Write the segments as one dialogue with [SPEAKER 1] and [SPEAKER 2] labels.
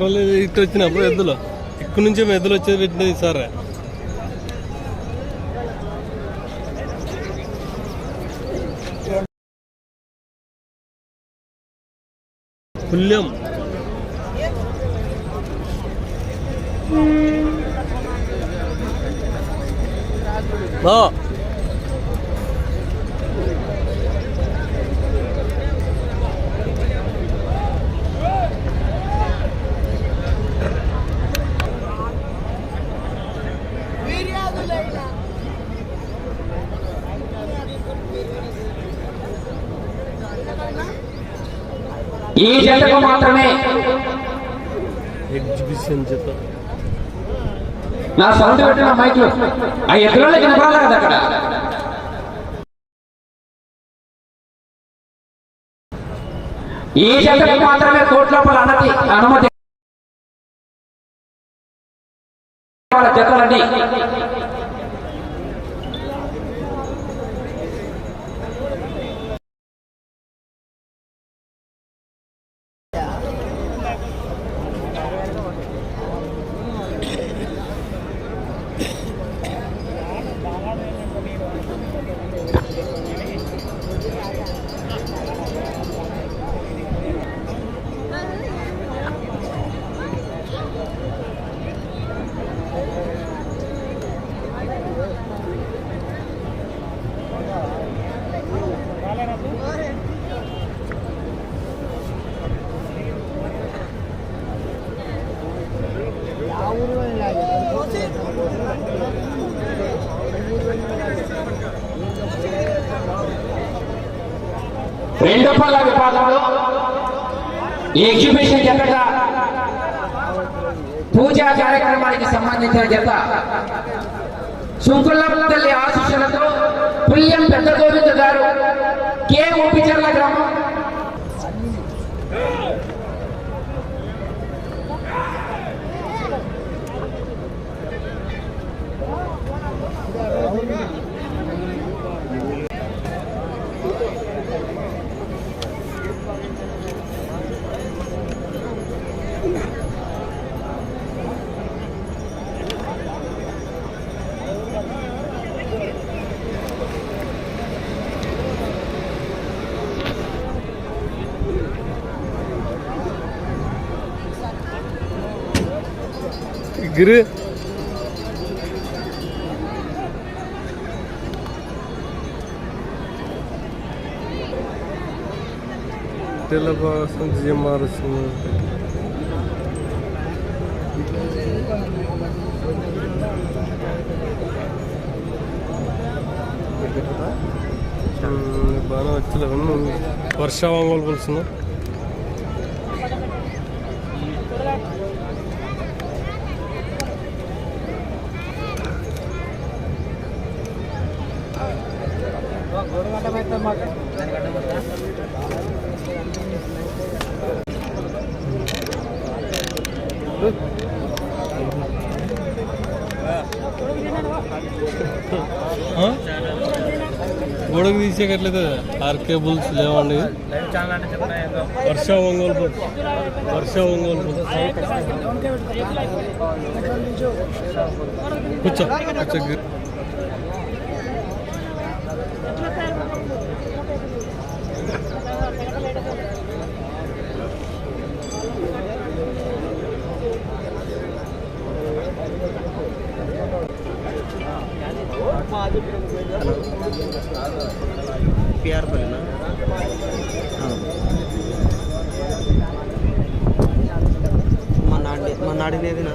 [SPEAKER 1] కర్రలు ఇటు వచ్చినప్పుడు ఎద్దులు. ఇక్కడ నుంచే ఎద్దులు వచ్చేది పెట్టినది సార్. పుల్యం. బా
[SPEAKER 2] ఈ జతకు మాత్రమే.
[SPEAKER 1] ఎగ్జిబిషన్
[SPEAKER 2] నా సౌండ్ పెట్టిన మైక్లు. ఆ ఎదురులో కనపడాలి కదా అక్కడ. ఈ జతకు మాత్రమే కోర్టు లోపల అనతి అనుమతి. వాళ్ళ జతలండి రెండో పళ్ళ విభాగంలో ఈ ఎగ్జిబిషన్ జతగా పూజా కార్యక్రమానికి సంబంధించిన జత. శుంకుల తల్లి ఆశీస్సులతో పుల్యం పెద్ద గోవింద గారు కే ఓపిచర్ల గ్రామం.
[SPEAKER 1] గిరి తెల్లబాసం జిఎంఆర్ బాగా వచ్చలే వర్ష వాంగోలు కొలుస్తున్నాం గొడవ తీసేయట్లేదు ఆర్ కేబుల్స్ లేవండి. వర్ష ఒంగోలు వర్ష ఒంగోలు కూర్చో కూర్చో.
[SPEAKER 3] పిఆర్ పల్లినా మా నాడి మా నాడినేదినా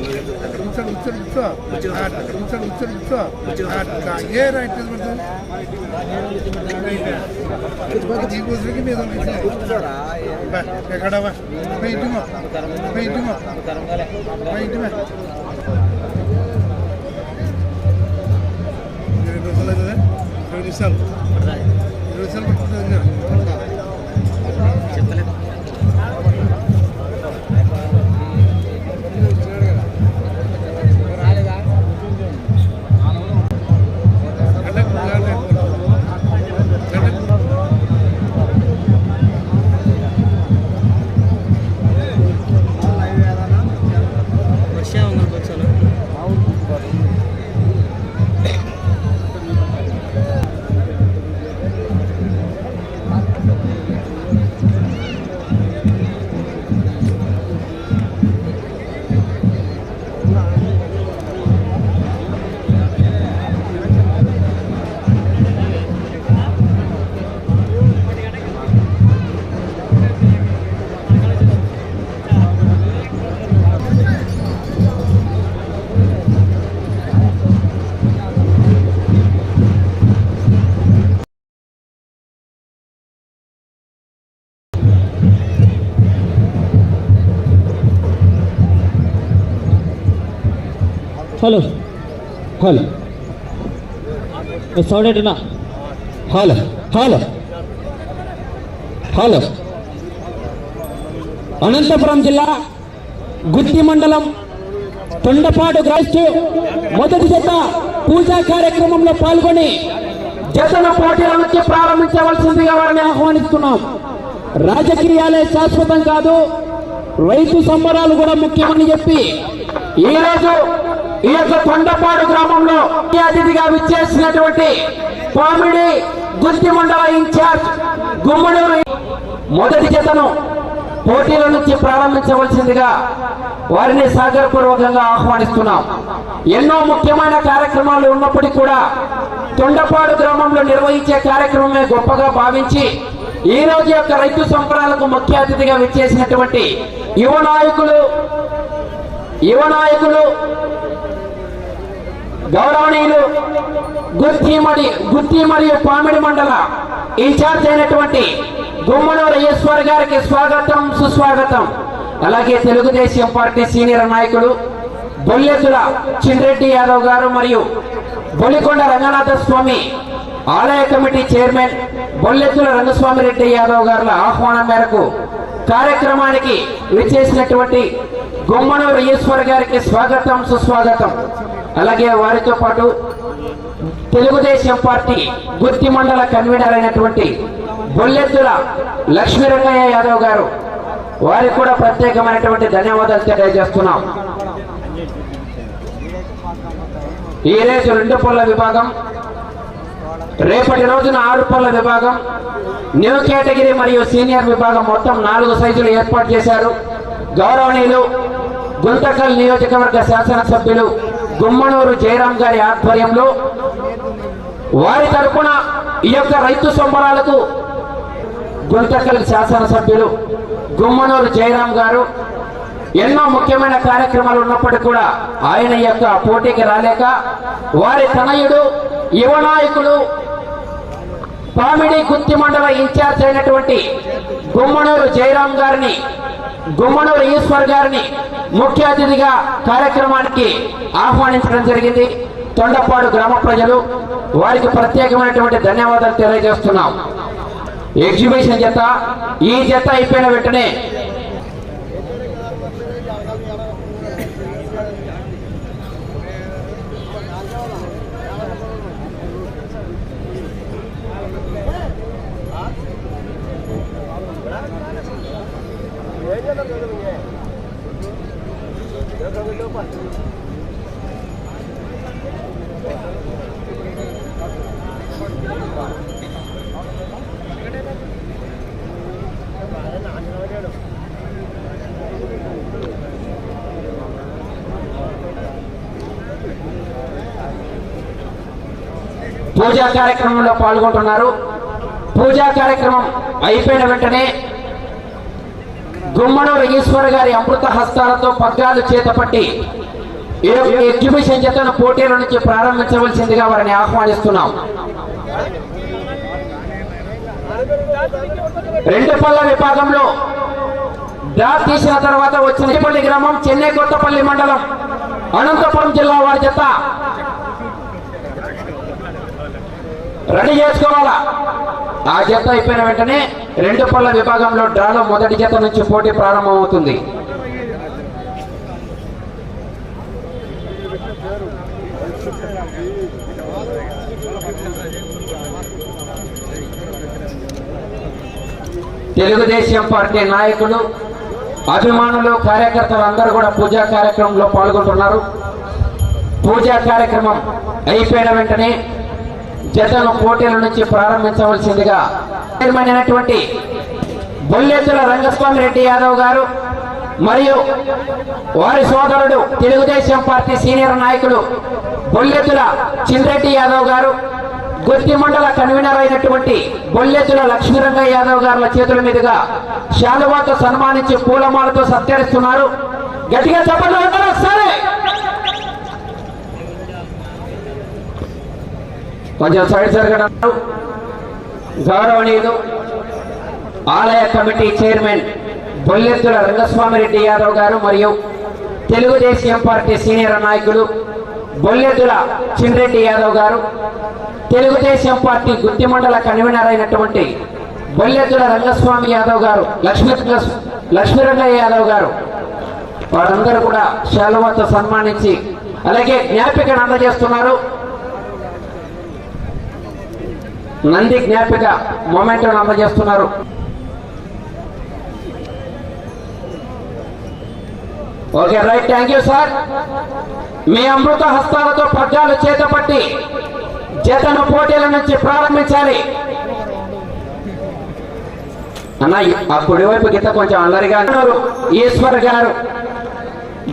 [SPEAKER 4] పెద్ద గడవతాడు కూర్చో ఈయనలే. రెడీ కూర్చో. అట్లా ఏ రైట్ ఈ కూతురికి మీద ఎక్కడవా రెండు రోజులు ఇరవై నిమిషాలు ఇరవై నిమిషాలు పట్టుకుంటుంది
[SPEAKER 2] హలో హలో సౌండ్ ఏంటన్నా హలో హలో హలో అనంతపురం జిల్లా గుత్తి మండలం తొండపాడు గ్రాస్తు మొదటి జత పూజా కార్యక్రమంలో పాల్గొని జతల పోటీల నుంచి ప్రారంభించవలసిందిగా వారిని ఆహ్వానిస్తున్నాం. రాజకీయాలే శాశ్వతం కాదు. రైతు సంబరాలు కూడా ముఖ్యమని చెప్పి ఈరోజు ఈ యొక్క కొండపాడు గ్రామంలో ముఖ్య అతిథిగా విచ్చేసినటువంటి పామిడి గుర్తి మండల ఇన్ఛార్జ్ గుమ్మడూరు మొదటి జతను పోటీల నుంచి ప్రారంభించవలసిందిగా వారిని సాగరపూర్వకంగా ఆహ్వానిస్తున్నాం. ఎన్నో ముఖ్యమైన కార్యక్రమాలు ఉన్నప్పటికీ కూడా తొండపాడు గ్రామంలో నిర్వహించే కార్యక్రమమే గొప్పగా భావించి ఈ రోజు యొక్క రైతు సంబరాలకు ముఖ్య అతిథిగా విచ్చేసినటువంటి యువ నాయకులు యువ నాయకులు గౌరవనీయులు గుత్తిమడి గుత్తి మరియు పామిడి మండల ఇన్ఛార్జ్ అయినటువంటి గుమ్మనూరు ఈశ్వర్ గారికి స్వాగతం సుస్వాగతం. అలాగే తెలుగుదేశం పార్టీ సీనియర్ నాయకుడు బొల్లెతుల చిన్రెడ్డి యాదవ్ గారు మరియు బొలికొండ రంగనాథ స్వామి ఆలయ కమిటీ చైర్మన్ బొల్లెతుల రంగస్వామి రెడ్డి యాదవ్ గారుల ఆహ్వానం మేరకు కార్యక్రమానికి విచ్చేసినటువంటి గుమ్మనూరు ఈశ్వర్ గారికి స్వాగతం సుస్వాగతం. అలాగే వారితో పాటు తెలుగుదేశం పార్టీ గుర్తి మండల కన్వీనర్ అయినటువంటి బొల్లెద్దుల లక్ష్మీరంగయ్య యాదవ్ గారు వారికి కూడా ప్రత్యేకమైనటువంటి ధన్యవాదాలు తెలియజేస్తున్నాం. ఈ రోజు రెండు పళ్ళ విభాగం రేపటి రోజున ఆరు విభాగం న్యూ కేటగిరీ మరియు సీనియర్ విభాగం మొత్తం నాలుగు సైజులు ఏర్పాటు చేశారు. గౌరవనీయులు గుంతకల్ నియోజకవర్గ శాసనసభ్యులు గుమ్మనూరు జయరాం గారి ఆధ్వర్యంలో వారి తరపున ఈ యొక్క రైతు సంబరాలకు గుంతకల్ శాసనసభ్యులు గుమ్మనూరు జయరాం గారు ఎన్నో ముఖ్యమైన కార్యక్రమాలు ఉన్నప్పటికీ కూడా ఆయన యొక్క పోటీకి రాలేక వారి తనయుడు యువ నాయకుడు పామిడి గుత్తి మండల ఇన్ఛార్జ్ అయినటువంటి గుమ్మనూరు జయరాం గారిని గుమ్మనూరు ఈశ్వర్ గారిని ముఖ్య అతిథిగా కార్యక్రమానికి ఆహ్వానించడం జరిగింది. తొండపాడు గ్రామ ప్రజలు వారికి ప్రత్యేకమైనటువంటి ధన్యవాదాలు తెలియజేస్తున్నాం. ఎగ్జిబిషన్ జత ఈ జత అయిపోయిన వెంటనే పూజా కార్యక్రమంలో పాల్గొంటున్నారు. పూజా కార్యక్రమం అయిపోయిన వెంటనే గుమ్మనూరు ఈశ్వర్ గారి అమృత హస్తాలతో పగ్గాలు చేతపట్టి ఈ ఎగ్జిబిషన్ చేతను పోటీల నుంచి ప్రారంభించవలసిందిగా వారిని ఆహ్వానిస్తున్నాం. రెండు పళ్ళ విభాగంలో డ్రా తీసిన తర్వాత వచ్చిన పల్లి గ్రామం చెన్నై కొత్తపల్లి మండలం అనంతపురం జిల్లా వారి జత. రెడీ చేసుకోవాలా? ఆ జత అయిపోయిన వెంటనే రెండు పళ్ళ విభాగంలో డ్రాలో మొదటి జత నుంచి పోటీ ప్రారంభమవుతుంది. తెలుగుదేశం పార్టీ నాయకులు అభిమానులు కార్యకర్తలు అందరూ కూడా పూజా కార్యక్రమంలో పాల్గొంటున్నారు. పూజా కార్యక్రమం అయిపోయిన వెంటనే జతను పోటీల నుంచి ప్రారంభించవలసిందిగా చైర్మన్ అయినటువంటి బొల్లెత్తుల రంగస్వామి రెడ్డి యాదవ్ గారు మరియు వారి సోదరుడు తెలుగుదేశం పార్టీ సీనియర్ నాయకుడు బొల్లెత్తుల చిన్రెడ్డి యాదవ్ గారు గుర్తి మండల కన్వీనర్ అయినటువంటి బొల్లెత్తుల లక్ష్మీరంగయ్య యాదవ్ గారుల చేతుల మీదుగా శాలువాతో సన్మానించి పూలమాలతో సత్కరిస్తున్నారు. గట్టిగా చెప్పండి అందరూ సరే! కొంచెం సైడ్ జరగడం గౌరవనీయులు ఆలయ కమిటీ చైర్మన్ బొల్లెత్తుల రంగస్వామిరెడ్డి యాదవ్ గారు మరియు తెలుగుదేశం పార్టీ సీనియర్ నాయకులు బొల్లెత్తుల చిన్రెడ్డి యాదవ్ గారు తెలుగుదేశం పార్టీ గుత్తి మండల కన్వీనర్ అయినటువంటి బొల్లెత్తుల రంగస్వామి యాదవ్ గారు లక్ష్మీ లక్ష్మీరంగయ్య యాదవ్ గారు వారందరూ కూడా శాలువాతో సన్మానించి అలాగే జ్ఞాపికను అందజేస్తున్నారు. నంది జ్ఞాపిక మొమెంటం అందజేస్తున్నారు okay right thank you sir. మీ అమృత హస్తాలతో పద్యాలు చేతపట్టి జతను పోటీల నుంచి ప్రారంభించాలి. అన్న ఆ కుడివైపు గీత కొంచెం అల్లరిగా అంటున్నారు ఈశ్వర్ గారు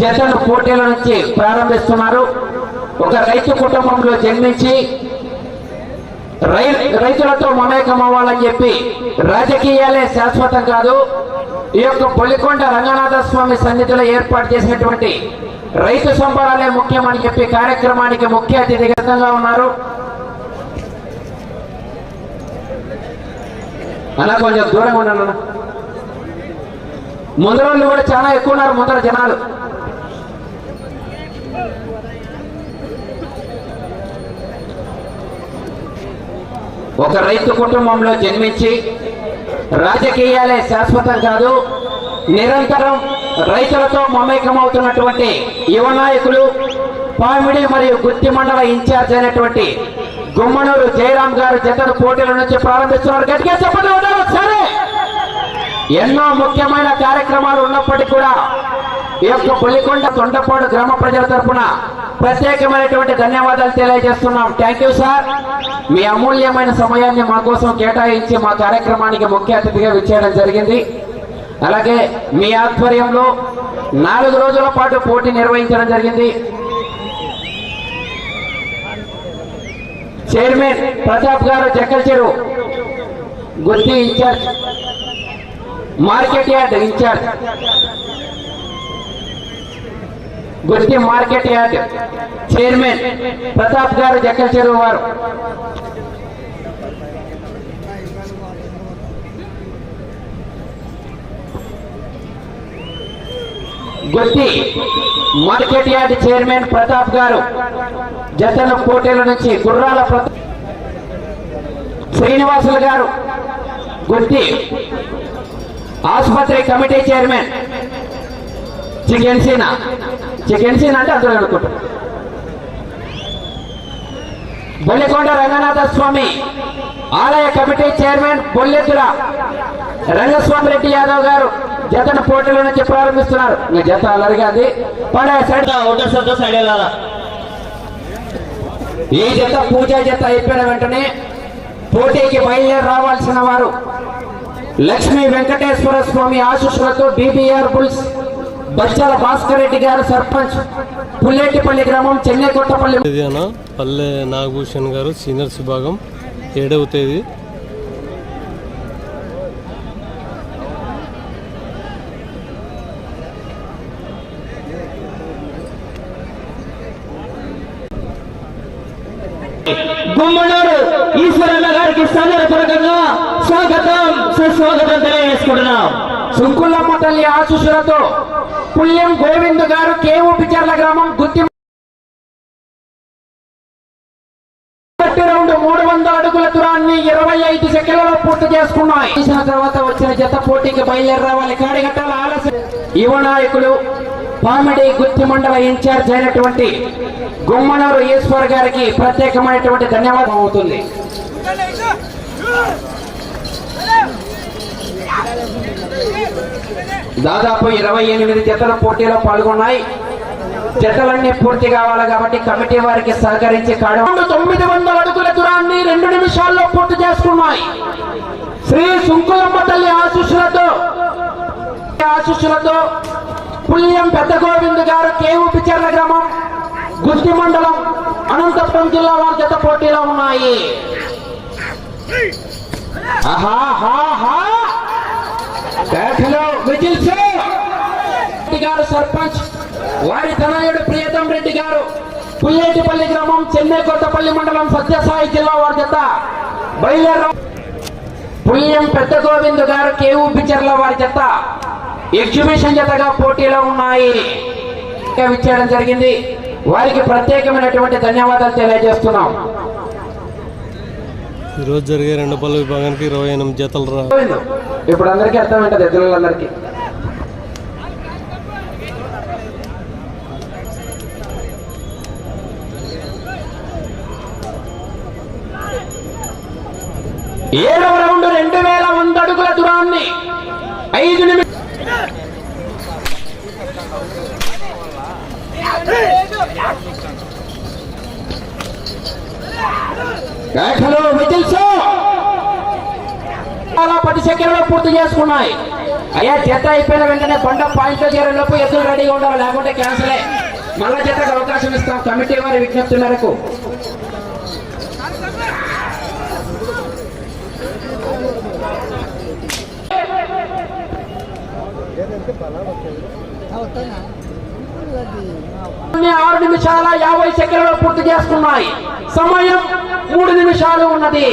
[SPEAKER 2] జతను పోటీల నుంచి ప్రారంభిస్తున్నారు. ఒక రైతు కుటుంబంలో జన్మించి రైతులతో మమేకం అవ్వాలని చెప్పి రాజకీయాలే శాశ్వతం కాదు. ఈ యొక్క పొలికొండ రంగనాథ స్వామి సన్నిధిలో ఏర్పాటు చేసినటువంటి రైతు సంబరాలే ముఖ్యమని చెప్పి కార్యక్రమానికి ముఖ్య అతిథిగా సిద్ధంగా ఉన్నారు. అలా కొంచెం దూరంగా ఉన్నాను అన్న. ముందర వాళ్ళు కూడా చాలా ఎక్కువ ఉన్నారు ముందర జనాలు. ఒక రైతు కుటుంబంలో జన్మించి రాజకీయాలే శాశ్వతం కాదు నిరంతరం రైతులతో మమేకమవుతున్నటువంటి యువ నాయకులు పామిడి మరియు గుత్తి మండల ఇన్ఛార్జ్ అయినటువంటి గుమ్మనూరు జయరాం గారు జతను పోటీల నుంచి ప్రారంభిస్తున్నారు. గట్టిగా చెప్పండి ఉన్నారు సరే ఎన్నో ముఖ్యమైన కార్యక్రమాలు ఉన్నప్పటికీ కూడా ఈ యొక్క పులికొండ తొండపాడు గ్రామ ప్రజల తరఫున ప్రత్యేకమైనటువంటి ధన్యవాదాలు తెలియజేస్తున్నాం. థ్యాంక్ యూ సార్ మీ అమూల్యమైన సమయాన్ని మా కోసం కేటాయించి మా కార్యక్రమానికి ముఖ్య అతిథిగా విచ్చేయడం జరిగింది. అలాగే మీ ఆధ్వర్యంలో నాలుగు రోజుల పాటు పోటీ నిర్వహించడం జరిగింది. Chairman Pratap garu Jakkal Cheruvu Gutti in charge market yard in charge గుడికి market yard chairman Pratap garu Jakkal Cheruvu వారు. Gutti market yard chairman Pratap garu జతల కోటేల నుంచి గుర్రాల శ్రీనివాసులు గారు. గుత్తి ఆసుపత్రి committee chairman chicken chicken Seena అంటే అందరూ అనుకుంటాం బొల్లికొండ రంగనాథ స్వామి ఆలయ కమిటీ చైర్మన్ బొల్లెద్దుల రంగస్వామి రెడ్డి యాదవ్ గారు జతను పోటీల నుంచి ప్రారంభిస్తున్నారు. ఇంకా జత అలరిగా అది పడే సైడ్ ఈ జత పూజ జత అయిపోయిన వెంటనే పోటీకి బయలుదేరి రావాల్సిన వారు లక్ష్మీ వెంకటేశ్వర స్వామి ఆశీస్సులతో బీబీఆర్ బుల్స్ బచ్చాల భాస్కర్ రెడ్డి గారు సర్పంచ్. పుల్లేటిపల్లి గ్రామం చెన్నై కొట్టపల్లి
[SPEAKER 1] ఇది అన్న పల్లె నాగభూషణ్ గారు సీనియర్స్ విభాగం ఏడవ తేదీ.
[SPEAKER 5] గుమ్మనూరు ఈశ్వరన్న గారికి సందర్భంగా స్వాగతం. సుస్వాగతం తెలియజేసుకుంటున్నాం.
[SPEAKER 2] సుంకులమ్మ తల్లి ఆశీస్సులతో పుల్యం గోవింద్ గారు కేవు పిచర్ల గ్రామం గుత్తి రౌండ్ మూడు వందల అడుగుల దూరాన్ని ఇరవై ఐదు సెకండ్లలో పూర్తి చేసుకున్నాయి. చేసిన తర్వాత వచ్చిన జత పోటీకి బయలుదేరి రావాలి కాడిగట్టాల ఆలస్యం. యువ నాయకులు పామిడి గుత్తి మండల ఇన్ఛార్జ్ అయినటువంటి గుమ్మనూరు ఈశ్వర్ గారికి ప్రత్యేకమైనటువంటి ధన్యవాదం అవుతుంది. దాదాపు ఇరవై ఎనిమిది జతల పోటీలో పాల్గొన్నాయి. జతలన్నీ పూర్తి కావాలి కాబట్టి కమిటీ వారికి సహకరించి కాడ. తొమ్మిది వందల అడుగుల దూరాన్ని రెండు నిమిషాల్లో పూర్తి చేసుకున్నాయి. శ్రీ సుంకులమ్మ తల్లి ఆశీస్సులతో ఆశీస్సులతో పుల్యం పెద్ద గోవింద్ గారు కేవు పిచర్ల గ్రామం గుత్తి మండలం అనంతపురం జిల్లా వారి జత పోటీలో ఉన్నాయి. ఆహాహాహా. కేకలు విజిల్స్ రెడ్డి గారు సర్పంచ్. వారి తనయుడు ప్రియతం రెడ్డి గారు. పుల్లేటిపల్లి గ్రామం చెన్నై కొత్తపల్లి మండలం సత్యసాయి జిల్లా వారి జత. బయలుదేరు పుల్యం పెద్ద గోవింద్ గారు కేవు పిచర్ల వారి జత. ఎగ్జిబిషన్ జతగా పోటీలో ఉన్నాయి. ఇంకా విచ్చేయడం జరిగింది. వారికి ప్రత్యేకమైనటువంటి ధన్యవాదాలు తెలియజేస్తున్నాం.
[SPEAKER 1] ఈరోజు జరిగే రెండు పల్లె విభాగానికి ఇరవై ఎనిమిది జతలు రా.
[SPEAKER 2] ఇప్పుడు అందరికీ అర్థం అర్థమైంటది ఎద్దులందరికీ ఏడవ రౌండ్ రెండు వేల వంద అడుగుల దూరాన్ని. ఐదు నిమిషం కేకలు విజిల్స్ చాలా పది సెకండ్లో పూర్తి చేసుకున్నాయి. అయ్యా జత అయిపోయిన వెంటనే బండ పాయింట్ చేరేలోపు ఎదురు రెడీగా ఉండాలి. లేకుంటే క్యాన్సలే మళ్ళా జతకు అవకాశం ఇస్తాం. కమిటీ వారి విజ్ఞప్తి మేరకు. అన్ని ఆరు నిమిషాల యాభై సెకండ్లు పూర్తి చేసుకున్నాయి. సమయం మూడు నిమిషాలు ఉన్నది.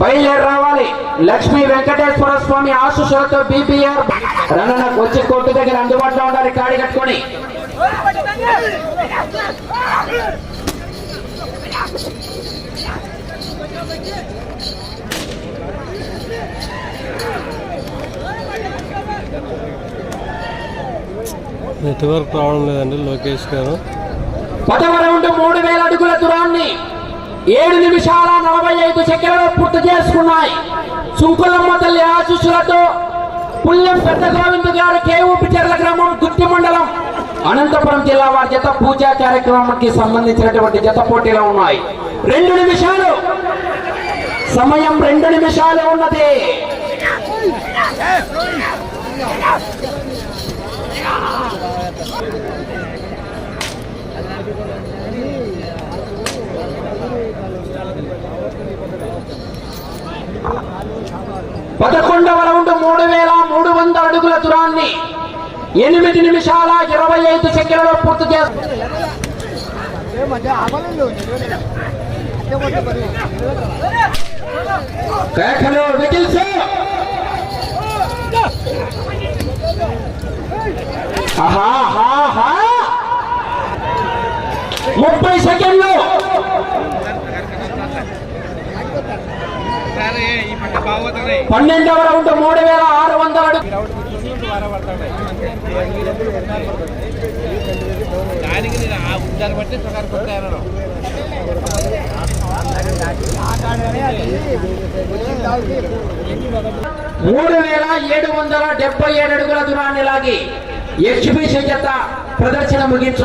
[SPEAKER 2] బయలుదేరి రావాలి. లక్ష్మీ వెంకటేశ్వర స్వామి ఆశీస్సులతో బీపీఆర్ రన్నన వచ్చి కొట్టు దగ్గర అందుబాటులో ఉండాలి. కాడి కట్టుకొని.
[SPEAKER 1] నెట్వర్క్ రావడం లేదండి లోకేష్ గారు.
[SPEAKER 2] పదవ రౌండ్ మూడు వేల అడుగుల దూరాన్ని ఏడు నిమిషాల నలభై ఐదు సెకండ్లలో పూర్తి చేసుకున్నాయి. సుంకులమ్మ తల్లి ఆశీస్సులతో పుల్లెం పెద్ద గోవింద్ గారు కేవు గ్రామం గుత్తి మండలం అనంతపురం జిల్లా వారి జత పూజా కార్యక్రమానికి సంబంధించినటువంటి జత పోటీలో ఉన్నాయి. రెండు నిమిషాలు. సమయం రెండు నిమిషాలు ఉన్నది. పదకొండవ రౌండ్ మూడు వేల మూడు వందల అడుగుల దూరాన్ని ఎనిమిది నిమిషాల ఇరవై ఐదు సెకండ్లలో పూర్తి చేస్తారు కేకలు విజిల్స్ ఆహా, ఆహా, ఆహా. ముప్పై సెకండ్లు. పన్నెండవ రౌండ్ మూడు వేల ఆరు వందల అడుగు. మూడు వేల ఏడు వందల డెబ్బై ఏడు అడుగుల దూరాన్ని లాగి ఎగ్జిబిషన్ జత ప్రదర్శన ముగించు